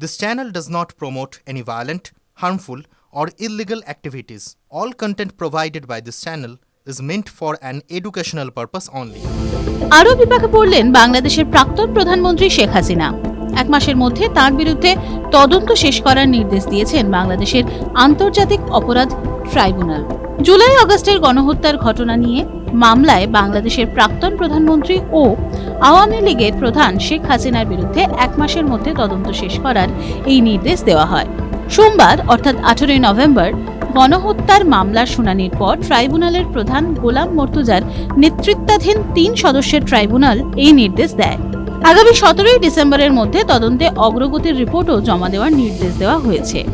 This channel does not promote any violent, harmful, or illegal activities. All content provided by this channel is meant for an educational purpose only. আরও বিপাকে পড়লেন বাংলাদেশের প্রাক্তন প্রধানমন্ত্রী শেখ হাসিনা এক মাসের মধ্যে তার বিরুদ্ধে তদন্ত শেষ করার নির্দেশ দিয়েছেন বাংলাদেশের আন্তর্জাতিক অপরাধ ট্রাইব্যুনাল জুলাই আগস্টের গণহত্যার ঘটনা নিয়ে মামলায় বাংলাদেশের প্রাক্তন প্রধানমন্ত্রী ও আওয়ামী লীগের প্রধান শেখ হাসিনার বিরুদ্ধে এক মাসের মধ্যে তদন্ত শেষ করার এই নির্দেশ দেওয়া হয়। সোমবার, অর্থাৎ আঠেরোই নভেম্বর, গণহত্যার মামলার শুনানির পর ট্রাইব্যুনালের প্রধান গোলাম মর্তুজার নেতৃত্বাধীন তিন সদস্যের ট্রাইব্যুনাল এই নির্দেশ দেয়। আগামী সতেরোই ডিসেম্বরের মধ্যে তদন্তে অগ্রগতির রিপোর্টও জমা দেওয়ার নির্দেশ দেওয়া হয়েছে।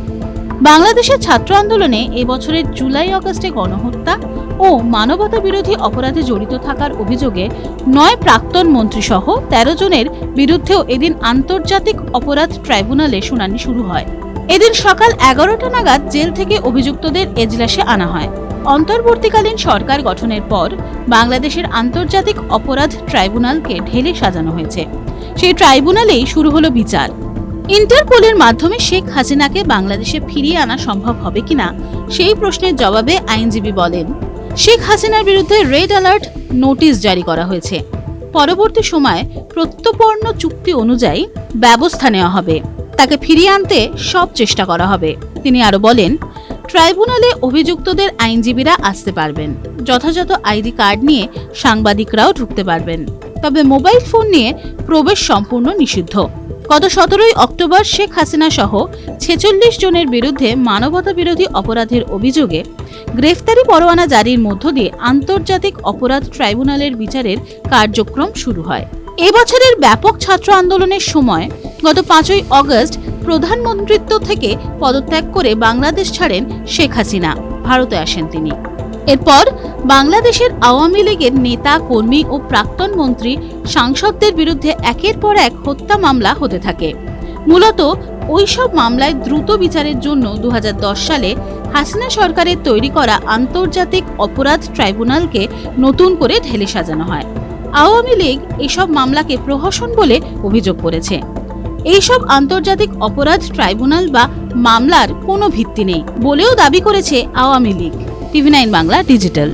বাংলাদেশের ছাত্র আন্দোলনে এবছরের জুলাই আগস্টে গণহত্যা ও মানবতা বিরোধী অপরাধে জড়িত থাকার অভিযোগে নয় প্রাক্তন মন্ত্রী সহ তেরো জনের বিরুদ্ধেও এদিন আন্তর্জাতিক অপরাধ ট্রাইব্যুনালে শুনানি শুরু হয়। এদিন সকাল এগারোটা নাগাদ জেল থেকে অভিযুক্তদের এজলাসে আনা হয়। অন্তর্বর্তীকালীন সরকার গঠনের পর বাংলাদেশের আন্তর্জাতিক অপরাধ ট্রাইব্যুনালকে ঢেলে সাজানো হয়েছে। সেই ট্রাইব্যুনালেই শুরু হলো বিচার। ইন্টারপোলের মাধ্যমে শেখ হাসিনাকে বাংলাদেশে ফিরিয়ে আনা সম্ভব হবে কিনা, সেই প্রশ্নের জবাবে আইনজীবী বলেন, শেখ হাসিনার বিরুদ্ধে রেড অ্যালার্ট নোটিশ জারি করা হয়েছে। পরবর্তী সময়ে প্রত্যর্পণ চুক্তি অনুযায়ী ব্যবস্থা নেওয়া হবে। তাকে ফিরিয়ে আনতে সব চেষ্টা করা হবে। তিনি আরও বলেন, ট্রাইব্যুনালে অভিযুক্তদের আইনজীবীরা আসতে পারবেন। যথাযথ আইডি কার্ড নিয়ে সাংবাদিকরাও ঢুকতে পারবেন। তবে মোবাইল ফোন নিয়ে প্রবেশ সম্পূর্ণ নিষিদ্ধ। গত সতেরোই অক্টোবর শেখ হাসিনা সহ ছেচল্লিশ জনের বিরুদ্ধে মানবতা বিরোধী অপরাধের অভিযোগে গ্রেফতারি পরোয়ানা জারির মধ্য দিয়ে আন্তর্জাতিক অপরাধ ট্রাইব্যুনালের বিচারের কার্যক্রম শুরু হয়। এবছরের ব্যাপক ছাত্র আন্দোলনের সময় গত পাঁচই অগস্ট প্রধানমন্ত্রিত্ব থেকে পদত্যাগ করে বাংলাদেশ ছাড়েন শেখ হাসিনা। ভারতে আসেন তিনি। এরপর বাংলাদেশের আওয়ামী লীগের নেতা, কর্মী ও প্রাক্তন মন্ত্রী সাংসদদের বিরুদ্ধে একের পর এক হত্যা মামলা হতে থাকে। মূলত ওইসব মামলায় দ্রুত বিচারের জন্য দু হাজার দশ সালে হাসিনা সরকারের তৈরি করা আন্তর্জাতিক অপরাধ ট্রাইব্যুনালকে নতুন করে ঢেলে সাজানো হয়। আওয়ামী লীগ এসব মামলাকে প্রহসন বলে অভিযোগ করেছে। এইসব আন্তর্জাতিক অপরাধ ট্রাইব্যুনাল বা মামলার কোনো ভিত্তি নেই বলেও দাবি করেছে Awami League. TV nine Bangla digital.